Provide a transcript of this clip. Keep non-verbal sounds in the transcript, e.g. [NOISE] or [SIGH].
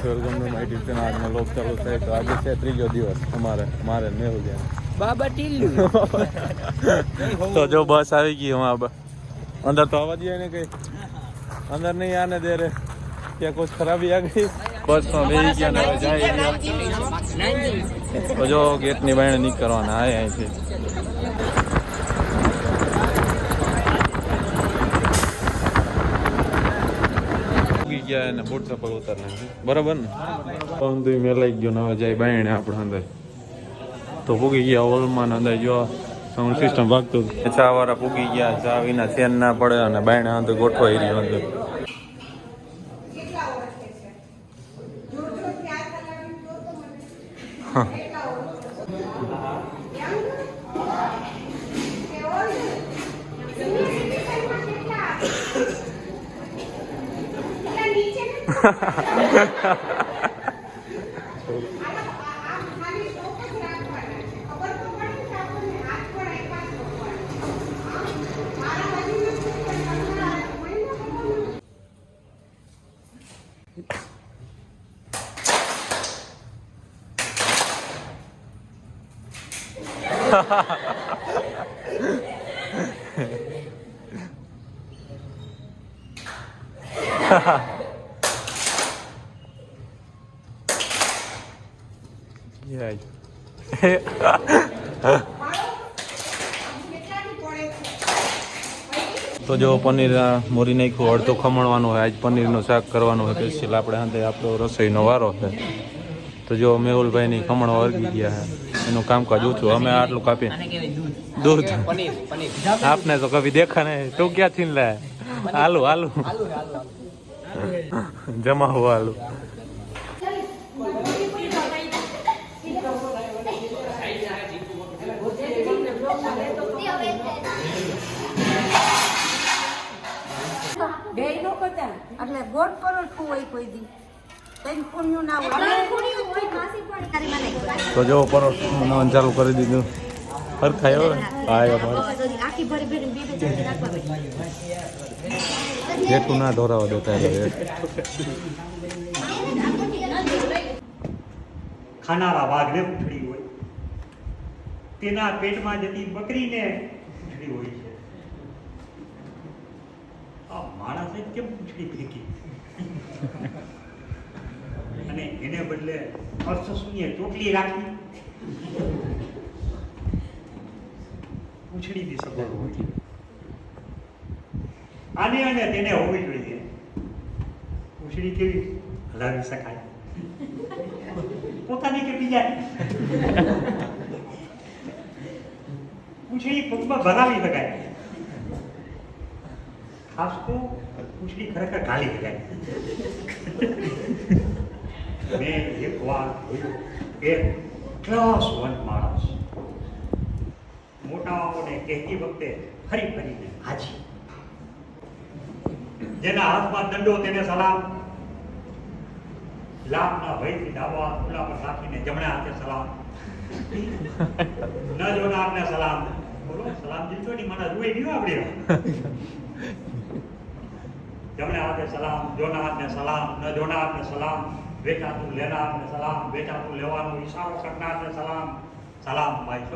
આજનો લોક ચાલુ થાય તો આજે છે ત્રીજો દિવસ અમારે મારે ને મેહુલ જાય બાબા ટીલ્લુ. તો જો બસ આવી ગઈ હમણાં બ- અંદર તો આવવા દે ને કઈ. અંદર નહીં આને દે રે ત્યાં કોઈ ખરાબી આ ગઈ. બેસી ગયા ને જાય તો જો ગેટની બાયણે નીકળવાના આય અહીંથી અને બૂટ ચપ્પલ ઉતાર નાખી બરાબર ને? પરંતુ મેલાઈ ગયો નવા જાય બાયણે આપણે અંદર. તો પૂગી ગયા હોલમાં અંદર જો સાઉન્ડ સિસ્ટમ ભાગતું. ચા વાળા પૂગી ગયા ચા વિના ચેન ના પડે અને બાયણે અંદર ગોઠવાઈ રહ્યો અંદર. હા. યાર. [LAUGHS] [LAUGHS] તો જો પનીર મોરી નાખ્યું અડધું ખમણવાનું હોય આજ પનીરનું શાક કરવાનું હોય સ્પેશિયલ આપણે હાથે આપણો રસોઈનો વારો છે. તો જો મેહુલભાઈની ખમણ વર્ગી ગયા છે. એનું કામકાજ ઓછું અમે આટલું કાપીએ દૂધ. [LAUGHS] આપને તો કભી દેખા ને તું ક્યાંથી લાય? હાલું હાલું. જમા હોવા હાલું. એટલે ગોળ પરોઠું હોય કોઈ દી. તઈ પુણ્યું ના હોય. તો જો પરોઠ ચાલુ કરી દીધું. ફર જેટલું ના ધોરાવા દેતા ખાનારા વાઘને ઉઠડી હોય. તેના પેટમાં જતી બકરીને ઉઠડી હોય છે આ માણસે કેમ પૂંછડી ફેંકી? અને એને બદલે અર્થશૂન્ય ચોટલી રાખી. પૂંછડીથી સગવડ હોય. આને અને તેને હોવી જોઈએ. પૂંછડી કેવી? હલાવી શકાય. પોતાની કે બીજા? પૂંછડી પગમાં ભરાવી શકાય. ખાસ તો પૂંછડી ખરેખર ગાલી જાય મેં એક વાર જોયું એક ક્લાસ વન માણસ મોટાઓને કહેતી વખતે ફરી ફરીને હાજી. જેના હાથમાં દંડો, તેને સલામ. લાભના ભયથી ડાબા ખુલ્લા પર રાખીને જમણા હાથે સલામ. ન જોનારને સલામ. સલામ દીધો ની મને રૂએ નહીં આવડે. જમણા હાથે સલામ જોનાર હાથને સલામ, ન જોનારને સલામ વેચાતું લેનારને સલામ વેચાતું લેવાનો ઈશારો કરનારને સલામ. સલામ, ભાઈ